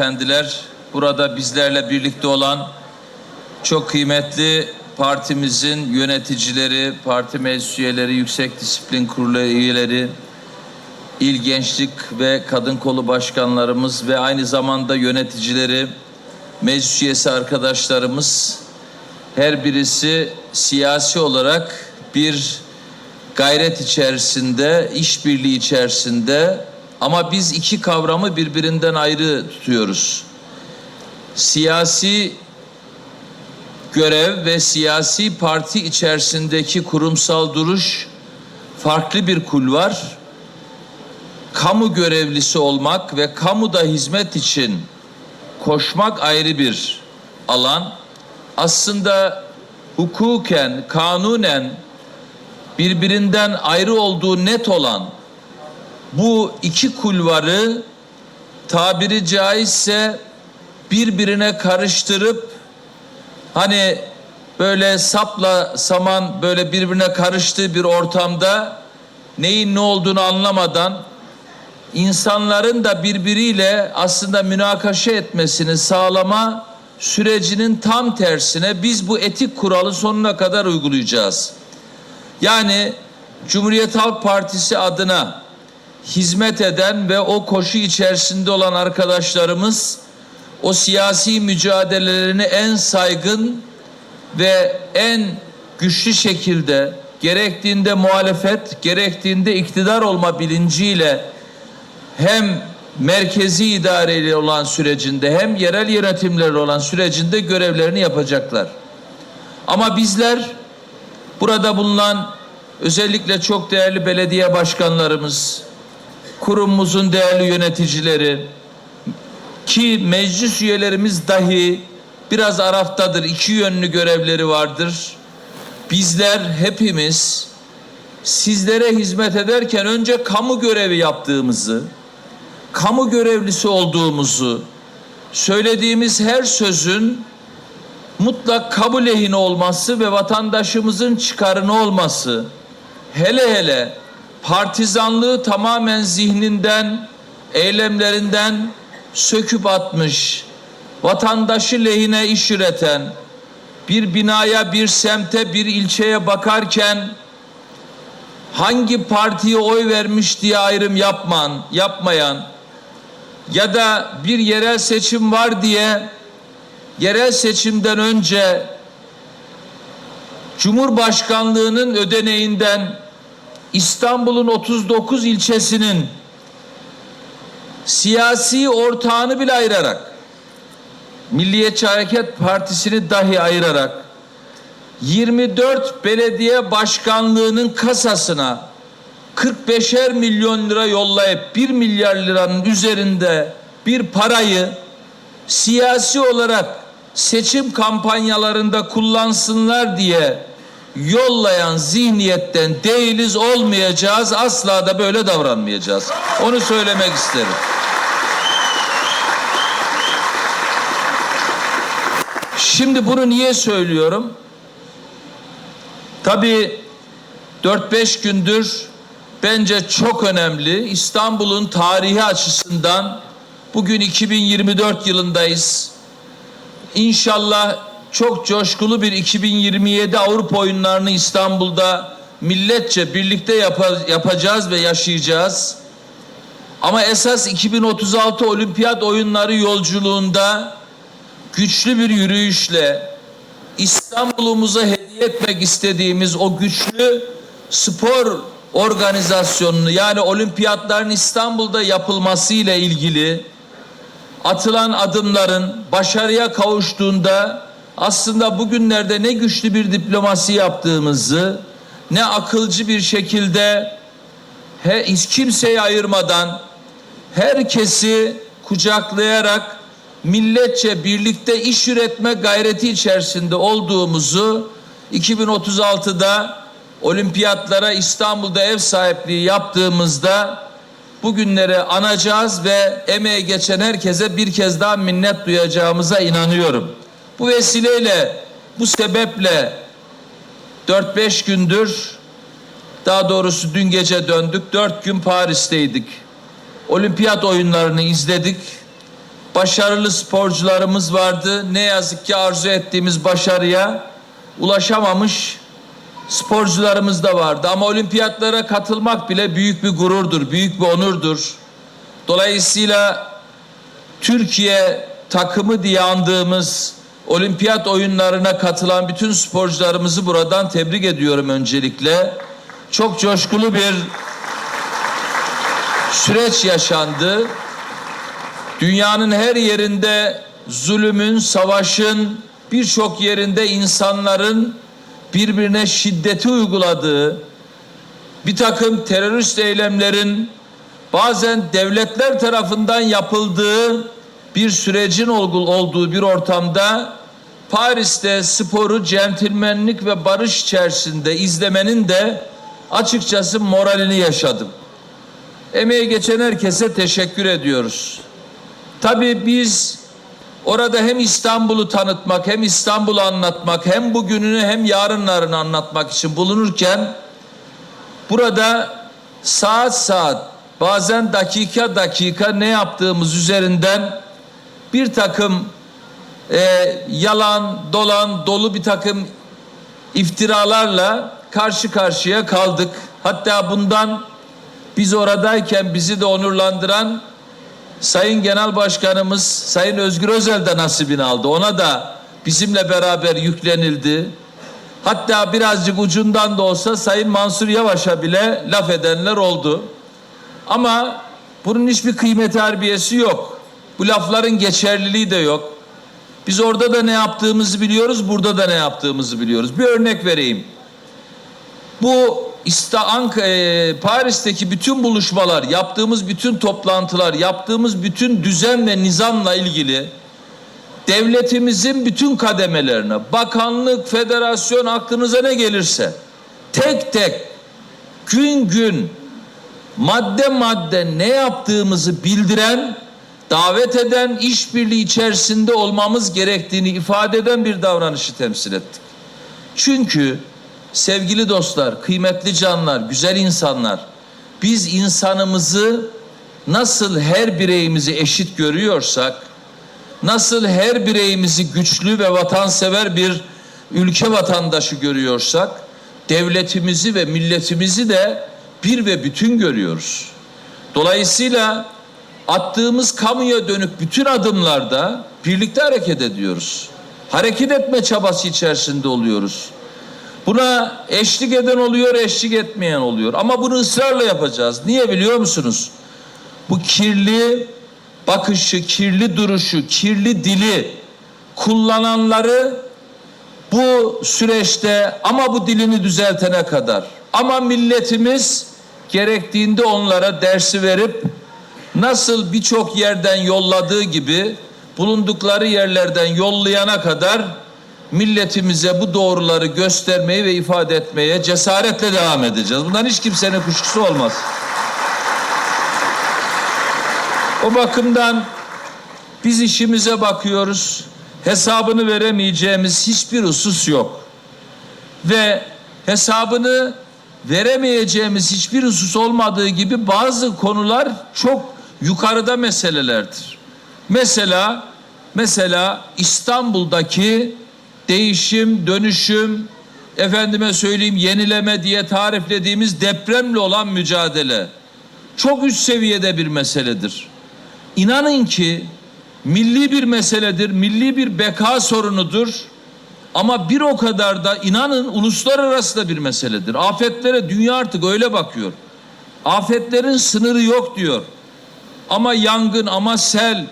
hanımefendiler, burada bizlerle birlikte olan çok kıymetli partimizin yöneticileri, parti meclis üyeleri, Yüksek Disiplin Kurulu üyeleri, İl Gençlik ve Kadın Kolu Başkanlarımız ve aynı zamanda yöneticileri, meclis üyesi arkadaşlarımız her birisi siyasi olarak bir gayret içerisinde, işbirliği içerisinde ama biz iki kavramı birbirinden ayrı tutuyoruz. Siyasi görev ve siyasi parti içerisindeki kurumsal duruş farklı bir kulvar. Kamu görevlisi olmak ve kamuda hizmet için koşmak ayrı bir alan. Aslında hukuken, kanunen birbirinden ayrı olduğu net olan bu iki kulvarı tabiri caizse birbirine karıştırıp hani böyle sapla saman böyle birbirine karıştığı bir ortamda neyin ne olduğunu anlamadan insanların da birbiriyle aslında münakaşa etmesini sağlama sürecinin tam tersine biz bu etik kuralı sonuna kadar uygulayacağız. Yani Cumhuriyet Halk Partisi adına hizmet eden ve o koşu içerisinde olan arkadaşlarımız o siyasi mücadelelerini en saygın ve en güçlü şekilde gerektiğinde muhalefet, gerektiğinde iktidar olma bilinciyle hem merkezi idareyle olan sürecinde hem yerel yönetimleri olan sürecinde görevlerini yapacaklar. Ama bizler burada bulunan özellikle çok değerli belediye başkanlarımız, kurumumuzun değerli yöneticileri ki meclis üyelerimiz dahi biraz araftadır, iki yönlü görevleri vardır. Bizler hepimiz sizlere hizmet ederken önce kamu görevi yaptığımızı, kamu görevlisi olduğumuzu, söylediğimiz her sözün mutlak kabul lehine olması ve vatandaşımızın çıkarını olması, hele hele partizanlığı tamamen zihninden, eylemlerinden söküp atmış, vatandaşı lehine iş üreten, bir binaya, bir semte, bir ilçeye bakarken hangi partiye oy vermiş diye ayrım yapman, yapmayan ya da bir yerel seçim var diye yerel seçimden önce Cumhurbaşkanlığının ödeneğinden İstanbul'un 39 ilçesinin siyasi ortağını bile ayırarak Milliyetçi Hareket Partisi'ni dahi ayırarak 24 belediye başkanlığının kasasına 45'er milyon lira yollayıp 1 milyar liranın üzerinde bir parayı siyasi olarak seçim kampanyalarında kullansınlar diye yollayan zihniyetten değiliz olmayacağız asla da böyle davranmayacağız. Onu söylemek isterim. Şimdi bunu niye söylüyorum? Tabii 4-5 gündür bence çok önemli İstanbul'un tarihi açısından bugün 2024 yılındayız. İnşallah çok coşkulu bir 2027 Avrupa oyunlarını İstanbul'da milletçe birlikte yapa- yapacağız ve yaşayacağız. Ama esas 2036 Olimpiyat oyunları yolculuğunda güçlü bir yürüyüşle İstanbul'umuza hediye etmek istediğimiz o güçlü spor organizasyonunu yani olimpiyatların İstanbul'da yapılması ile ilgili atılan adımların başarıya kavuştuğunda aslında bugünlerde ne güçlü bir diplomasi yaptığımızı ne akılcı bir şekilde he, hiç kimseyi ayırmadan herkesi kucaklayarak milletçe birlikte iş üretme gayreti içerisinde olduğumuzu 2036'da olimpiyatlara İstanbul'da ev sahipliği yaptığımızda bugünleri anacağız ve emeğe geçen herkese bir kez daha minnet duyacağımıza inanıyorum. Bu vesileyle bu sebeple 4-5 gündür daha doğrusu dün gece döndük. 4 gün Paris'teydik. Olimpiyat oyunlarını izledik. başarılı sporcularımız vardı. Ne yazık ki arzu ettiğimiz başarıya ulaşamamış sporcularımız da vardı. Ama olimpiyatlara katılmak bile büyük bir gururdur, büyük bir onurdur. Dolayısıyla Türkiye takımı diye andığımız olimpiyat oyunlarına katılan bütün sporcularımızı buradan tebrik ediyorum öncelikle. Çok coşkulu bir süreç yaşandı. Dünyanın her yerinde zulümün, savaşın, birçok yerinde insanların birbirine şiddeti uyguladığı, bir takım terörist eylemlerin bazen devletler tarafından yapıldığı bir sürecin olduğu bir ortamda Paris'te sporu centilmenlik ve barış içerisinde izlemenin de açıkçası moralini yaşadım. Emeği geçen herkese teşekkür ediyoruz. Tabii biz orada hem İstanbul'u tanıtmak, hem İstanbul'u anlatmak, hem bugününü hem yarınlarını anlatmak için bulunurken burada saat saat bazen dakika dakika ne yaptığımız üzerinden bir takım e, yalan, dolan, dolu bir takım iftiralarla karşı karşıya kaldık. Hatta bundan biz oradayken bizi de onurlandıran Sayın Genel Başkanımız Sayın Özgür Özel de nasibini aldı. Ona da bizimle beraber yüklenildi. Hatta birazcık ucundan da olsa Sayın Mansur Yavaş'a bile laf edenler oldu. Ama bunun hiçbir kıymet harbiyesi yok. Bu lafların geçerliliği de yok. Biz orada da ne yaptığımızı biliyoruz, burada da ne yaptığımızı biliyoruz. Bir örnek vereyim. Bu e, Paris'teki bütün buluşmalar, yaptığımız bütün toplantılar, yaptığımız bütün düzen ve nizamla ilgili devletimizin bütün kademelerine, bakanlık, federasyon aklınıza ne gelirse tek tek gün gün madde madde ne yaptığımızı bildiren, davet eden, işbirliği içerisinde olmamız gerektiğini ifade eden bir davranışı temsil ettik. Çünkü sevgili dostlar, kıymetli canlar, güzel insanlar, biz insanımızı nasıl her bireyimizi eşit görüyorsak, nasıl her bireyimizi güçlü ve vatansever bir ülke vatandaşı görüyorsak, devletimizi ve milletimizi de bir ve bütün görüyoruz. Dolayısıyla attığımız kamuya dönük bütün adımlarda birlikte hareket ediyoruz. Hareket etme çabası içerisinde oluyoruz. Buna eşlik eden oluyor, eşlik etmeyen oluyor. Ama bunu ısrarla yapacağız. Niye biliyor musunuz? Bu kirli bakışı, kirli duruşu, kirli dili kullananları bu süreçte ama bu dilini düzeltene kadar ama milletimiz gerektiğinde onlara dersi verip nasıl birçok yerden yolladığı gibi bulundukları yerlerden yollayana kadar milletimize bu doğruları göstermeyi ve ifade etmeye cesaretle devam edeceğiz. Bundan hiç kimsenin kuşkusu olmaz. O bakımdan biz işimize bakıyoruz. Hesabını veremeyeceğimiz hiçbir husus yok. Ve hesabını veremeyeceğimiz hiçbir husus olmadığı gibi bazı konular çok yukarıda meselelerdir. Mesela mesela İstanbul'daki değişim, dönüşüm, efendime söyleyeyim yenileme diye tariflediğimiz depremle olan mücadele çok üst seviyede bir meseledir. İnanın ki milli bir meseledir, milli bir beka sorunudur. Ama bir o kadar da inanın uluslararası da bir meseledir. Afetlere dünya artık öyle bakıyor. Afetlerin sınırı yok diyor. Ama yangın, ama sel,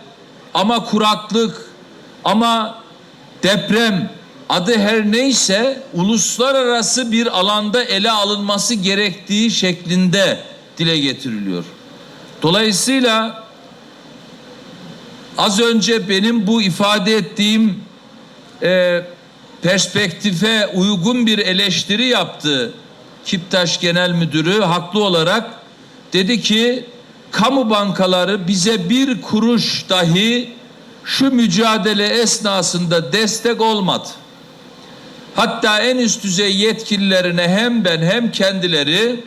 ama kuraklık, ama deprem adı her neyse uluslararası bir alanda ele alınması gerektiği şeklinde dile getiriliyor. Dolayısıyla az önce benim bu ifade ettiğim e, perspektife uygun bir eleştiri yaptı Kiptaş Genel Müdürü haklı olarak dedi ki kamu bankaları bize bir kuruş dahi şu mücadele esnasında destek olmadı. Hatta en üst düzey yetkililerine hem ben hem kendileri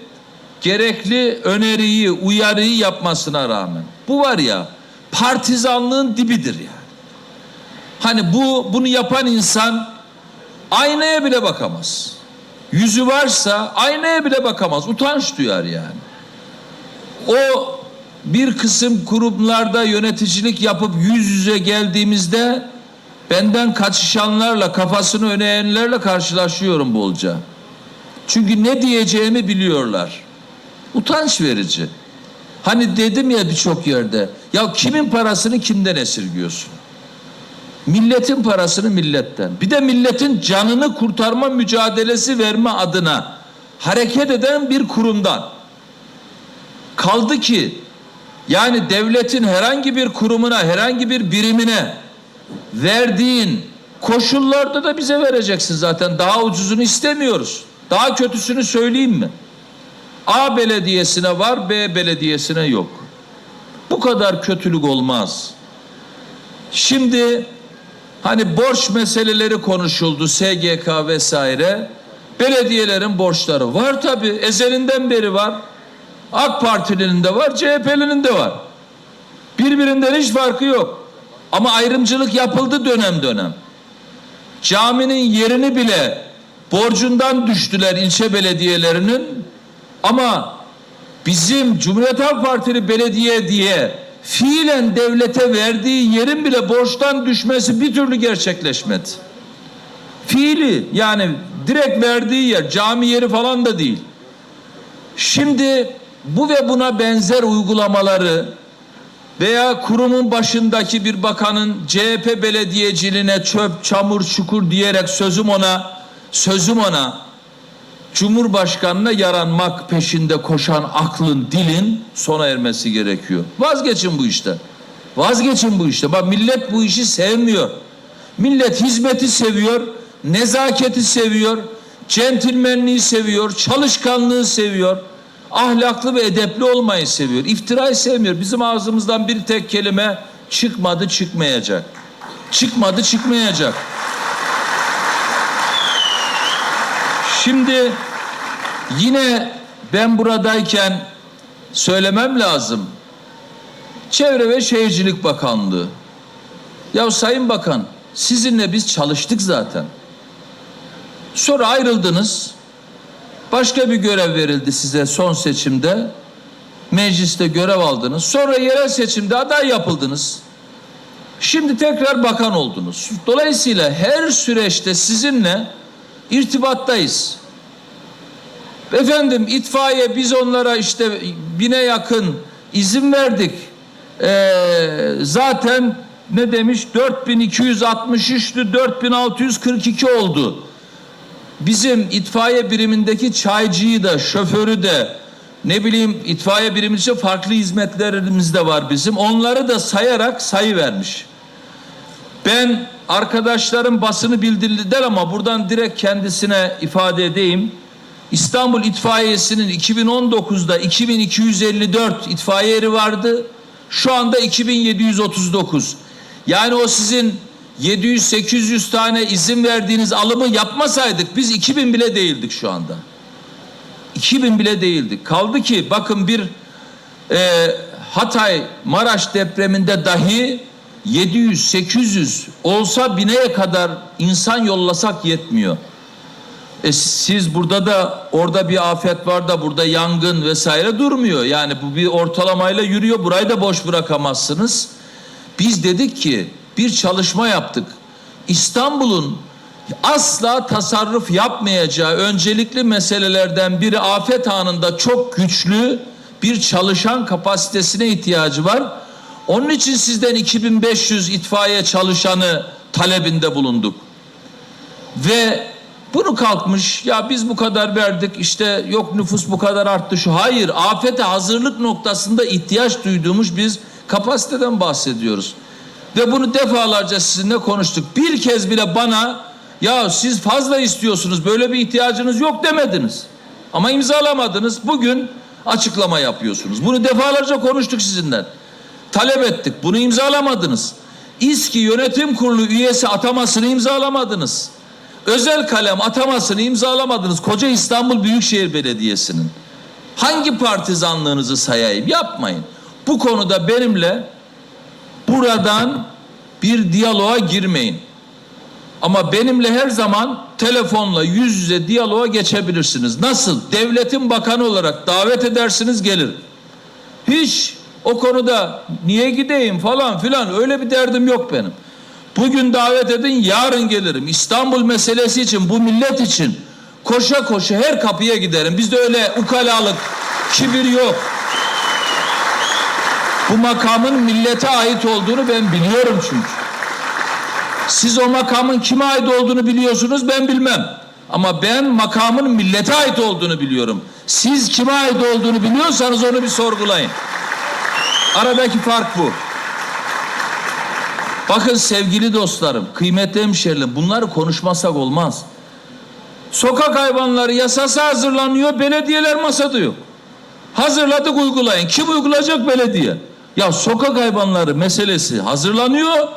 gerekli öneriyi, uyarıyı yapmasına rağmen bu var ya partizanlığın dibidir yani. Hani bu bunu yapan insan aynaya bile bakamaz. Yüzü varsa aynaya bile bakamaz. Utanç duyar yani. O bir kısım kurumlarda yöneticilik yapıp yüz yüze geldiğimizde benden kaçışanlarla kafasını öne eğenlerle karşılaşıyorum bolca. Çünkü ne diyeceğimi biliyorlar. Utanç verici. Hani dedim ya birçok yerde ya kimin parasını kimden esirgiyorsun? Milletin parasını milletten. Bir de milletin canını kurtarma mücadelesi verme adına hareket eden bir kurumdan. Kaldı ki yani devletin herhangi bir kurumuna, herhangi bir birimine verdiğin koşullarda da bize vereceksin zaten. Daha ucuzunu istemiyoruz. Daha kötüsünü söyleyeyim mi? A belediyesine var, B belediyesine yok. Bu kadar kötülük olmaz. Şimdi hani borç meseleleri konuşuldu, SGK vesaire. Belediyelerin borçları var tabii. Ezelinden beri var. AK Partili'nin de var, CHP'linin de var. Birbirinden hiç farkı yok. Ama ayrımcılık yapıldı dönem dönem. Caminin yerini bile borcundan düştüler ilçe belediyelerinin. Ama bizim Cumhuriyet Halk Partili belediye diye fiilen devlete verdiği yerin bile borçtan düşmesi bir türlü gerçekleşmedi. Fiili yani direkt verdiği yer cami yeri falan da değil. Şimdi bu ve buna benzer uygulamaları veya kurumun başındaki bir bakanın CHP belediyeciliğine çöp, çamur, çukur diyerek sözüm ona, sözüm ona Cumhurbaşkanına yaranmak peşinde koşan aklın, dilin sona ermesi gerekiyor. Vazgeçin bu işte. Vazgeçin bu işte. Bak millet bu işi sevmiyor. Millet hizmeti seviyor, nezaketi seviyor, centilmenliği seviyor, çalışkanlığı seviyor. Ahlaklı ve edepli olmayı seviyor. İftirayı sevmiyor. Bizim ağzımızdan bir tek kelime çıkmadı çıkmayacak. Çıkmadı çıkmayacak. Şimdi yine ben buradayken söylemem lazım. Çevre ve Şehircilik Bakanlığı. Ya Sayın Bakan sizinle biz çalıştık zaten. Sonra ayrıldınız. Başka bir görev verildi size son seçimde. Mecliste görev aldınız. Sonra yerel seçimde aday yapıldınız. Şimdi tekrar bakan oldunuz. Dolayısıyla her süreçte sizinle irtibattayız. Efendim itfaiye biz onlara işte bine yakın izin verdik. Ee, zaten ne demiş 4263'tü 4642 oldu. Bizim itfaiye birimindeki çaycıyı da şoförü de ne bileyim itfaiye birimimizde farklı hizmetlerimiz de var bizim. Onları da sayarak sayı vermiş. Ben arkadaşlarım basını bildirdiler ama buradan direkt kendisine ifade edeyim. İstanbul İtfaiyesi'nin 2019'da 2254 itfaiye eri vardı. Şu anda 2739. Yani o sizin 700-800 tane izin verdiğiniz alımı yapmasaydık biz 2000 bile değildik şu anda. 2000 bile değildik. Kaldı ki bakın bir e, Hatay Maraş depreminde dahi 700-800 olsa bineye kadar insan yollasak yetmiyor. E siz burada da orada bir afet var da burada yangın vesaire durmuyor. Yani bu bir ortalamayla yürüyor. Burayı da boş bırakamazsınız. Biz dedik ki bir çalışma yaptık. İstanbul'un asla tasarruf yapmayacağı öncelikli meselelerden biri afet anında çok güçlü bir çalışan kapasitesine ihtiyacı var. Onun için sizden 2500 itfaiye çalışanı talebinde bulunduk. Ve bunu kalkmış ya biz bu kadar verdik işte yok nüfus bu kadar arttı şu. Hayır afete hazırlık noktasında ihtiyaç duyduğumuz biz kapasiteden bahsediyoruz. Ve bunu defalarca sizinle konuştuk. Bir kez bile bana ya siz fazla istiyorsunuz böyle bir ihtiyacınız yok demediniz. Ama imzalamadınız. Bugün açıklama yapıyorsunuz. Bunu defalarca konuştuk sizinle. Talep ettik. Bunu imzalamadınız. İSKİ Yönetim Kurulu üyesi atamasını imzalamadınız. Özel kalem atamasını imzalamadınız. Koca İstanbul Büyükşehir Belediyesi'nin. Hangi partizanlığınızı sayayım? Yapmayın. Bu konuda benimle buradan bir diyaloğa girmeyin. Ama benimle her zaman telefonla yüz yüze diyaloğa geçebilirsiniz. Nasıl? Devletin bakanı olarak davet edersiniz gelirim. Hiç o konuda niye gideyim falan filan öyle bir derdim yok benim. Bugün davet edin yarın gelirim. İstanbul meselesi için bu millet için koşa koşa her kapıya giderim. Bizde öyle ukalalık, kibir yok. Bu makamın millete ait olduğunu ben biliyorum çünkü. Siz o makamın kime ait olduğunu biliyorsunuz ben bilmem. Ama ben makamın millete ait olduğunu biliyorum. Siz kime ait olduğunu biliyorsanız onu bir sorgulayın. Aradaki fark bu. Bakın sevgili dostlarım, kıymetli hemşerilerim bunları konuşmasak olmaz. Sokak hayvanları yasası hazırlanıyor, belediyeler masada yok. Hazırladık uygulayın. Kim uygulayacak belediye? Ya sokak hayvanları meselesi hazırlanıyor,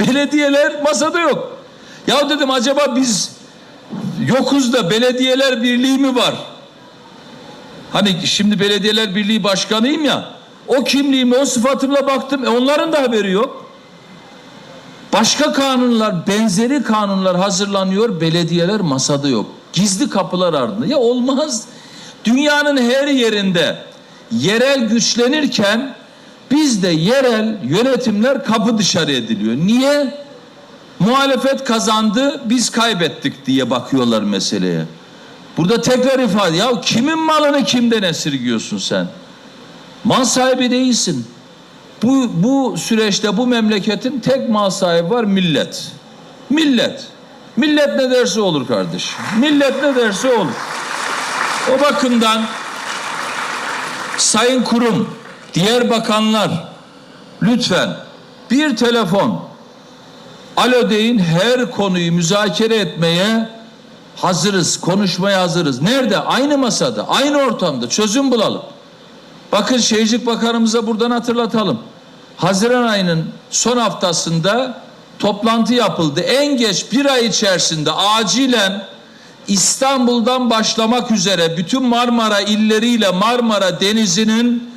belediyeler masada yok. Ya dedim acaba biz yokuz da belediyeler birliği mi var? Hani şimdi belediyeler birliği başkanıyım ya. O kimliğime, o sıfatımla baktım. E onların da haberi yok. Başka kanunlar, benzeri kanunlar hazırlanıyor, belediyeler masada yok. Gizli kapılar ardında. Ya olmaz. Dünyanın her yerinde yerel güçlenirken bizde yerel yönetimler kapı dışarı ediliyor. Niye? Muhalefet kazandı, biz kaybettik diye bakıyorlar meseleye. Burada tekrar ifade, ya kimin malını kimden esirgiyorsun sen? Mal sahibi değilsin. Bu, bu süreçte bu memleketin tek mal sahibi var millet. Millet. Millet ne derse olur kardeş. Millet ne derse olur. O bakımdan Sayın Kurum, diğer bakanlar lütfen bir telefon alo deyin her konuyu müzakere etmeye hazırız, konuşmaya hazırız. Nerede? Aynı masada, aynı ortamda çözüm bulalım. Bakın Şehircilik Bakanımıza buradan hatırlatalım. Haziran ayının son haftasında toplantı yapıldı. En geç bir ay içerisinde acilen İstanbul'dan başlamak üzere bütün Marmara illeriyle Marmara Denizi'nin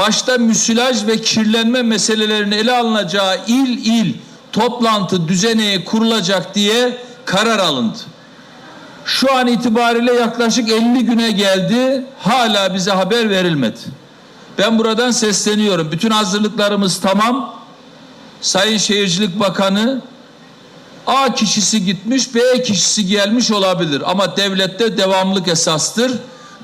başta müsilaj ve kirlenme meselelerini ele alınacağı il il toplantı düzeneği kurulacak diye karar alındı. Şu an itibariyle yaklaşık 50 güne geldi. Hala bize haber verilmedi. Ben buradan sesleniyorum. Bütün hazırlıklarımız tamam. Sayın Şehircilik Bakanı A kişisi gitmiş, B kişisi gelmiş olabilir ama devlette devamlık esastır.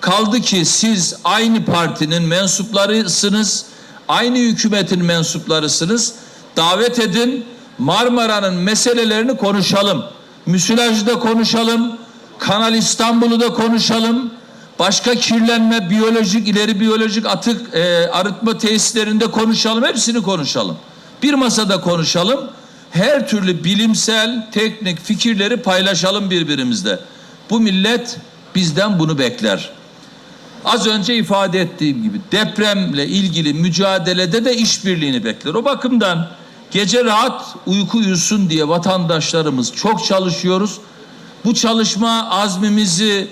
Kaldı ki siz aynı partinin mensuplarısınız, aynı hükümetin mensuplarısınız. Davet edin, Marmara'nın meselelerini konuşalım. Müsilajı da konuşalım, Kanal İstanbul'u da konuşalım. Başka kirlenme, biyolojik, ileri biyolojik atık e, arıtma tesislerinde konuşalım. Hepsini konuşalım. Bir masada konuşalım. Her türlü bilimsel, teknik fikirleri paylaşalım birbirimizle. Bu millet bizden bunu bekler. Az önce ifade ettiğim gibi depremle ilgili mücadelede de işbirliğini bekler. O bakımdan gece rahat uyku uyusun diye vatandaşlarımız çok çalışıyoruz. Bu çalışma azmimizi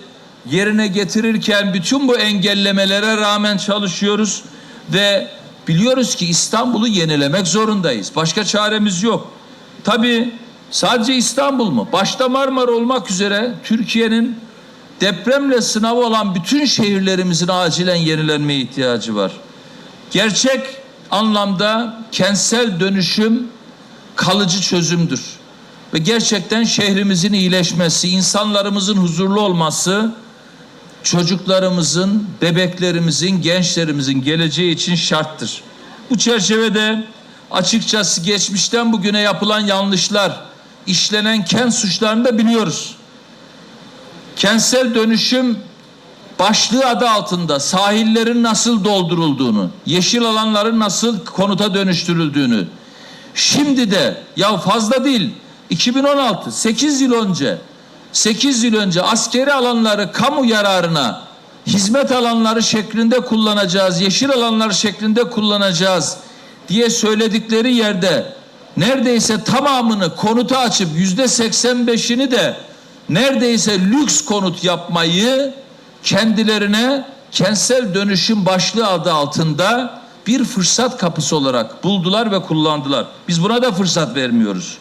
yerine getirirken bütün bu engellemelere rağmen çalışıyoruz ve biliyoruz ki İstanbul'u yenilemek zorundayız. Başka çaremiz yok. Tabii sadece İstanbul mu? Başta Marmara olmak üzere Türkiye'nin depremle sınavı olan bütün şehirlerimizin acilen yenilenmeye ihtiyacı var. Gerçek anlamda kentsel dönüşüm kalıcı çözümdür. Ve gerçekten şehrimizin iyileşmesi, insanlarımızın huzurlu olması, çocuklarımızın, bebeklerimizin, gençlerimizin geleceği için şarttır. Bu çerçevede açıkçası geçmişten bugüne yapılan yanlışlar, işlenen kent suçlarını da biliyoruz. Kentsel dönüşüm başlığı adı altında sahillerin nasıl doldurulduğunu, yeşil alanların nasıl konuta dönüştürüldüğünü, şimdi de ya fazla değil 2016 8 yıl önce 8 yıl önce askeri alanları kamu yararına hizmet alanları şeklinde kullanacağız, yeşil alanlar şeklinde kullanacağız diye söyledikleri yerde neredeyse tamamını konuta açıp yüzde 85'ini de neredeyse lüks konut yapmayı kendilerine kentsel dönüşüm başlığı adı altında bir fırsat kapısı olarak buldular ve kullandılar. Biz buna da fırsat vermiyoruz.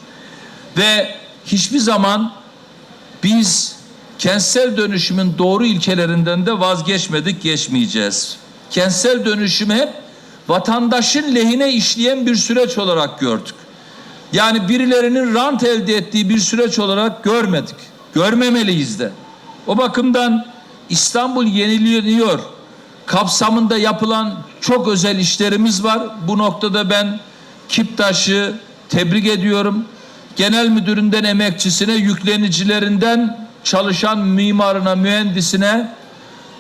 Ve hiçbir zaman biz kentsel dönüşümün doğru ilkelerinden de vazgeçmedik, geçmeyeceğiz. Kentsel dönüşümü hep vatandaşın lehine işleyen bir süreç olarak gördük. Yani birilerinin rant elde ettiği bir süreç olarak görmedik. Görmemeliyiz de. O bakımdan İstanbul yeniliyor kapsamında yapılan çok özel işlerimiz var. Bu noktada ben Kiptaş'ı tebrik ediyorum. Genel müdüründen emekçisine, yüklenicilerinden çalışan mimarına, mühendisine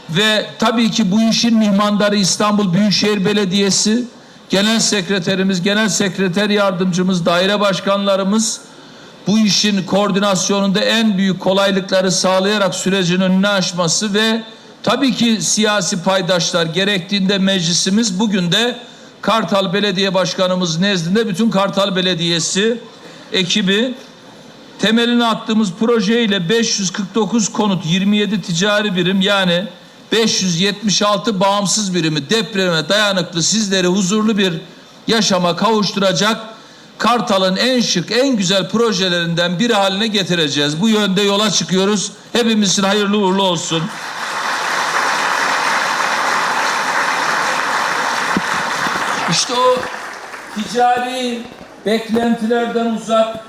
ve tabii ki bu işin mihmandarı İstanbul Büyükşehir Belediyesi, genel sekreterimiz, genel sekreter yardımcımız, daire başkanlarımız bu işin koordinasyonunda en büyük kolaylıkları sağlayarak sürecin önüne aşması ve tabii ki siyasi paydaşlar gerektiğinde meclisimiz bugün de Kartal Belediye Başkanımız nezdinde bütün Kartal Belediyesi ekibi temelini attığımız projeyle 549 konut 27 ticari birim yani 576 bağımsız birimi depreme dayanıklı sizleri huzurlu bir yaşama kavuşturacak Kartal'ın en şık, en güzel projelerinden biri haline getireceğiz. Bu yönde yola çıkıyoruz. Hepimizin hayırlı uğurlu olsun. İşte o ticari beklentilerden uzak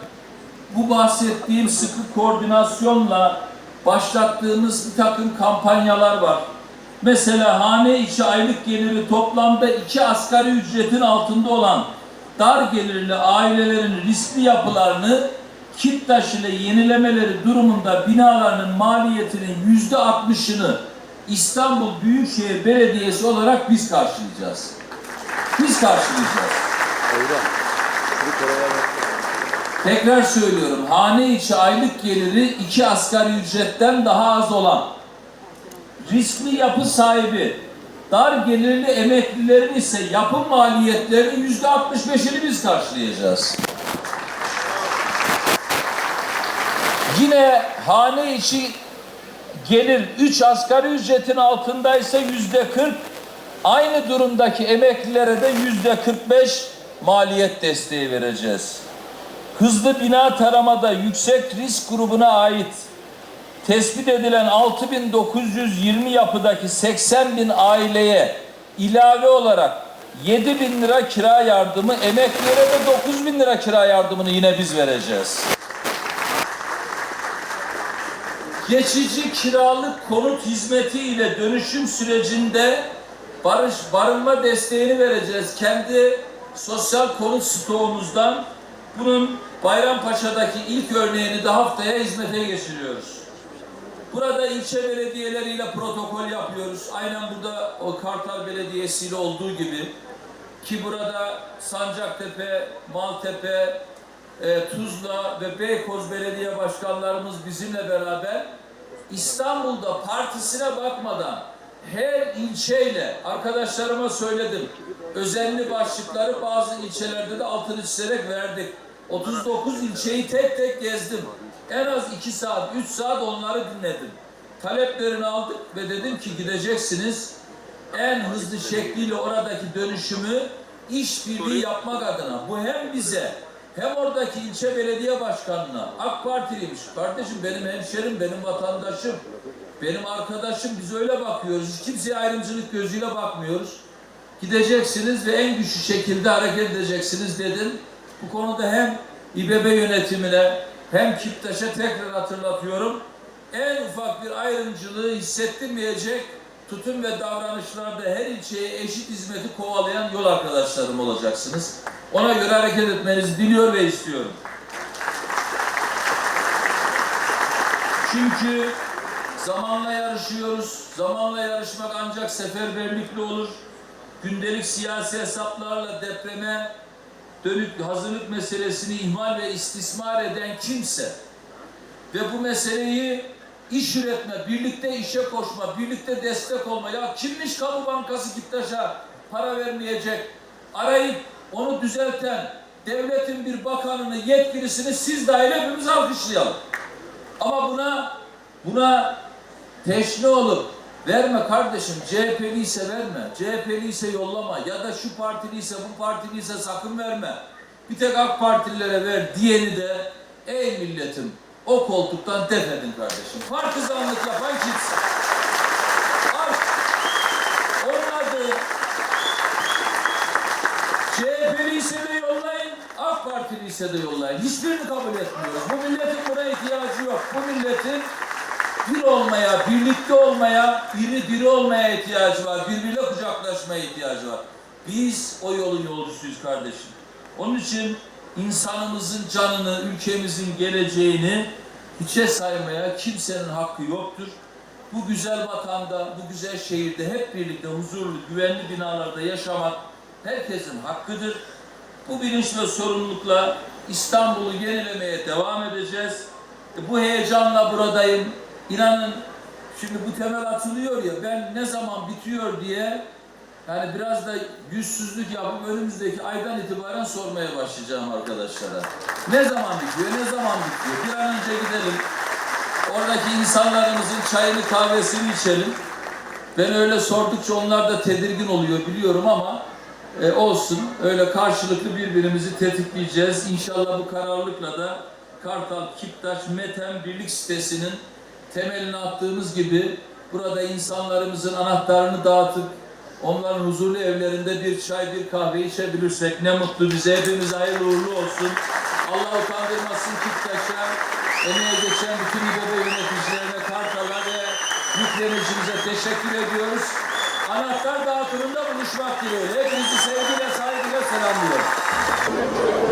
bu bahsettiğim sıkı koordinasyonla başlattığımız bir takım kampanyalar var. Mesela hane içi aylık geliri toplamda iki asgari ücretin altında olan dar gelirli ailelerin riskli yapılarını Kittaş ile yenilemeleri durumunda binalarının maliyetinin yüzde altmışını İstanbul Büyükşehir Belediyesi olarak biz karşılayacağız. Biz karşılayacağız. Tekrar söylüyorum. Hane içi aylık geliri iki asgari ücretten daha az olan riskli yapı sahibi dar gelirli emeklilerin ise yapı maliyetlerinin yüzde 65'ini biz karşılayacağız. Yine hane içi gelir 3 asgari ücretin altındaysa yüzde 40 aynı durumdaki emeklilere de yüzde 45 maliyet desteği vereceğiz. Hızlı bina taramada yüksek risk grubuna ait tespit edilen 6920 yapıdaki 80 bin aileye ilave olarak 7 bin lira kira yardımı, emeklilere de 9 bin lira kira yardımını yine biz vereceğiz. Geçici kiralık konut hizmeti ile dönüşüm sürecinde barış barınma desteğini vereceğiz. Kendi sosyal konut stoğumuzdan bunun Bayrampaşa'daki ilk örneğini de haftaya hizmete geçiriyoruz. Burada ilçe belediyeleriyle protokol yapıyoruz. Aynen burada o Kartal Belediyesi ile olduğu gibi ki burada Sancaktepe, Maltepe, e, Tuzla ve Beykoz belediye başkanlarımız bizimle beraber İstanbul'da partisine bakmadan her ilçeyle arkadaşlarıma söyledim. Özenli başlıkları bazı ilçelerde de altını çizerek verdik. 39 ilçeyi tek tek gezdim. En az 2 saat, 3 saat onları dinledim. Taleplerini aldık ve dedim ki gideceksiniz en hızlı şekliyle oradaki dönüşümü işbirliği yapmak adına. Bu hem bize hem oradaki ilçe belediye başkanına AK Partiliymiş. Kardeşim benim hemşerim, benim vatandaşım, benim arkadaşım biz öyle bakıyoruz. Hiç kimseye ayrımcılık gözüyle bakmıyoruz. Gideceksiniz ve en güçlü şekilde hareket edeceksiniz dedim. Bu konuda hem İBB yönetimine hem Kiptaş'a tekrar hatırlatıyorum. En ufak bir ayrımcılığı hissettirmeyecek tutum ve davranışlarda her ilçeye eşit hizmeti kovalayan yol arkadaşlarım olacaksınız. Ona göre hareket etmenizi diliyor ve istiyorum. Çünkü zamanla yarışıyoruz. Zamanla yarışmak ancak seferberlikle olur. Gündelik siyasi hesaplarla depreme dönük hazırlık meselesini ihmal ve istismar eden kimse ve bu meseleyi iş üretme, birlikte işe koşma, birlikte destek olma. Ya kimmiş kamu bankası Kiptaş'a para vermeyecek? Arayıp onu düzelten devletin bir bakanını, yetkilisini siz dahil hepimiz alkışlayalım. Ama buna buna teşne olup Verme kardeşim. CHP'li ise verme. CHP'li ise yollama. Ya da şu partili ise bu partili ise sakın verme. Bir tek AK Partililere ver diyeni de ey milletim o koltuktan def edin kardeşim. Partizanlık yapan kimsin? Al. Onun adı CHP'li de yollayın, AK Partili ise de yollayın. Hiçbirini kabul etmiyoruz. Bu milletin buna ihtiyacı yok. Bu milletin bir olmaya, birlikte olmaya, biri biri olmaya ihtiyacı var. Birbiriyle kucaklaşmaya ihtiyacı var. Biz o yolun yolcusuyuz kardeşim. Onun için insanımızın canını, ülkemizin geleceğini hiçe saymaya kimsenin hakkı yoktur. Bu güzel vatanda, bu güzel şehirde hep birlikte huzurlu, güvenli binalarda yaşamak herkesin hakkıdır. Bu bilinç ve sorumlulukla İstanbul'u yenilemeye devam edeceğiz. E, Bu heyecanla buradayım. İnanın şimdi bu temel atılıyor ya ben ne zaman bitiyor diye yani biraz da yüzsüzlük yapıp önümüzdeki aydan itibaren sormaya başlayacağım arkadaşlara. Ne zaman bitiyor, ne zaman bitiyor? Bir an önce gidelim. Oradaki insanlarımızın çayını kahvesini içelim. Ben öyle sordukça onlar da tedirgin oluyor biliyorum ama e, olsun. Öyle karşılıklı birbirimizi tetikleyeceğiz. İnşallah bu kararlılıkla da Kartal, Kiptaş, Metem Birlik sitesinin temelini attığımız gibi burada insanlarımızın anahtarını dağıtıp onların huzurlu evlerinde bir çay, bir kahve içebilirsek ne mutlu bize. Hepimize hayırlı uğurlu olsun. Allah utandırmasın Kiptaş'a, emeğe geçen bütün İBB yöneticilerine, Kartal'a ve yüklenicimize teşekkür ediyoruz. Anahtar dağıtımında buluşmak dileğiyle. Hepinizi sevgiyle, saygıyla selamlıyorum.